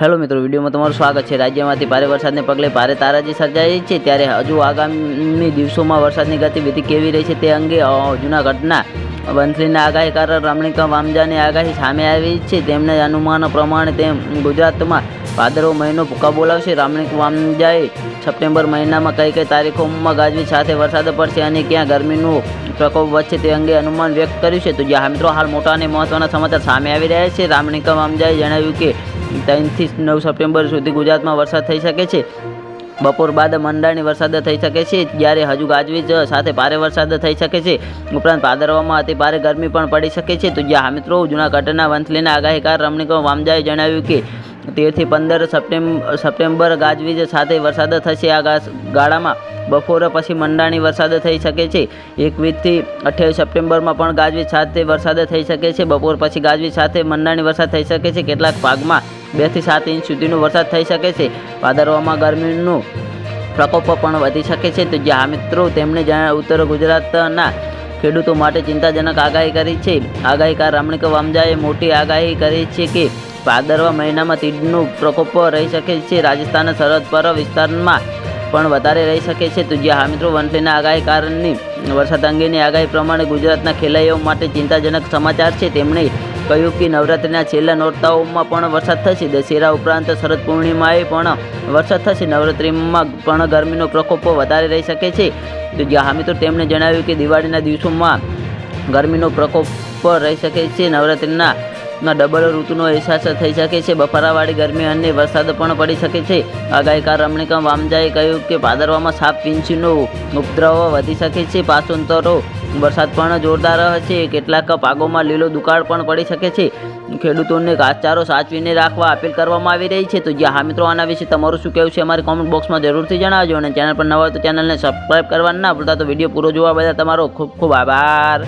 Hello મિત્રો વિડીયોમાં તમારું સ્વાગત છે. રાજ્યમાંથી ભારે વરસાદને પગલે ભારે તારાજી સર્જાઈ છે ત્યારે હજુ આગામી દિવસોમાં વરસાદની ગતિવિધિ કેવી રહી છે તે અંગે અ, જૂનાગઢના વંથલીના આગાહીકાર રમણીકા વામજાની આગાહી સામે આવી છે. તેમના અનુમાન પ્રમાણે તેમ ગુજરાતમાં ભાદરવો મહિનો ભૂકા બોલાવશે. રામણીક વામજાએ સપ્ટેમ્બર મહિનામાં કઈ કઈ તારીખોમાં ગાજવી સાથે વરસાદ પડશે અને ક્યાં ગરમીનો પ્રકોપ વધશે તે અંગે અનુમાન વ્યક્ત કર્યું છે. તો જ્યાં મિત્રો હાલ મોટા અને મહત્વના સમાચાર સામે આવી રહ્યા છે. રામણીકા વામજાએ જણાવ્યું કે ત્રણથી નવ સપ્ટેમ્બર સુધી ગુજરાતમાં વરસાદ થઈ શકે છે. બપોર બાદ મંડાણી વરસાદ થઈ શકે છે. જ્યારે હજુ ગાજવીજ સાથે ભારે વરસાદ થઈ શકે છે. ઉપરાંત ભાદરવામાં અતિ ભારે ગરમી પણ પડી શકે છે. તો જ્યાં મિત્રો, જૂનાગઢના વંથલીના આગાહીકાર રમણીકો વામજાએ જણાવ્યું કે તેરથી પંદર સપ્ટેમ્બર સપ્ટેમ્બર ગાજવીજ સાથે વરસાદ થશે. આ ગાળામાં બપોર પછી મંડાણી વરસાદ થઈ શકે છે. એકવીસથી અઠ્યાવીસ સપ્ટેમ્બરમાં પણ ગાજવીજ સાથે વરસાદ થઈ શકે છે. બપોર પછી ગાજવીજ સાથે મંડાણી વરસાદ થઈ શકે છે. કેટલાક ભાગમાં બેથી સાત ઇંચ સુધીનો વરસાદ થઈ શકે છે. પાદરવામાં ગરમીનું પ્રકોપ પણ વધી શકે છે. તો જ્યાં મિત્રો, તેમણે જણાવ્યું, ઉત્તર ગુજરાતના ખેડૂતો માટે ચિંતાજનક આગાહી કરી છે. આગાહીકાર રમણીક વામજાએ મોટી આગાહી કરી છે કે ભાદરવા મહિનામાં તીડનો પ્રકોપ રહી શકે છે. રાજસ્થાનના સરહદ પર વિસ્તારમાં પણ વધારે રહી શકે છે. તો જ્યાં મિત્રો વંથલીના આગાહીકારની વરસાદ અંગેની આગાહી પ્રમાણે ગુજરાતના ખેલાડીઓ માટે ચિંતાજનક સમાચાર છે. તેમણે કહ્યું કે નવરાત્રિના છેલ્લા નોરતાઓમાં પણ વરસાદ થશે. દશેરા ઉપરાંત શરદ પૂર્ણિમાએ પણ વરસાદ થશે. નવરાત્રિમાં પણ ગરમીનો પ્રકોપ વધારે રહી શકે છે. તો જ્યાં મિત્રો, તેમણે જણાવ્યું કે દિવાળીના દિવસોમાં ગરમીનો પ્રકોપ રહી શકે છે. નવરાત્રિના ડબલ ઋતુનો અહેસાસ થઈ શકે છે. બફારાવાળી ગરમી અને વરસાદ પણ પડી શકે છે. આગાહીકાર રમણીકા વામજાએ કહ્યું કે ભાદરવામાં સાપ વીંછીનો ઉપદ્રવ વધી શકે છે. પાસોતરો વરસાદ પણ જોરદાર હશે કેટલાક પાકોમાં લીલો દુકાળ પણ પડી શકે છે. ખેડૂતોને ઘાસચારો સાચવીને રાખવા અપીલ કરવામાં આવી રહી છે. તો જ્યાં હા મિત્રો, આના વિશે તમારું શું કહેવું છે અમારી કોમેન્ટ બોક્સમાં જરૂરથી જણાવજો અને ચેનલ પર નવા તો ચેનલને સબસ્ક્રાઈબ કરવા ના ભૂલતા. તો વીડિયો પૂરો જોવા બદલ તમારો ખૂબ ખૂબ આભાર.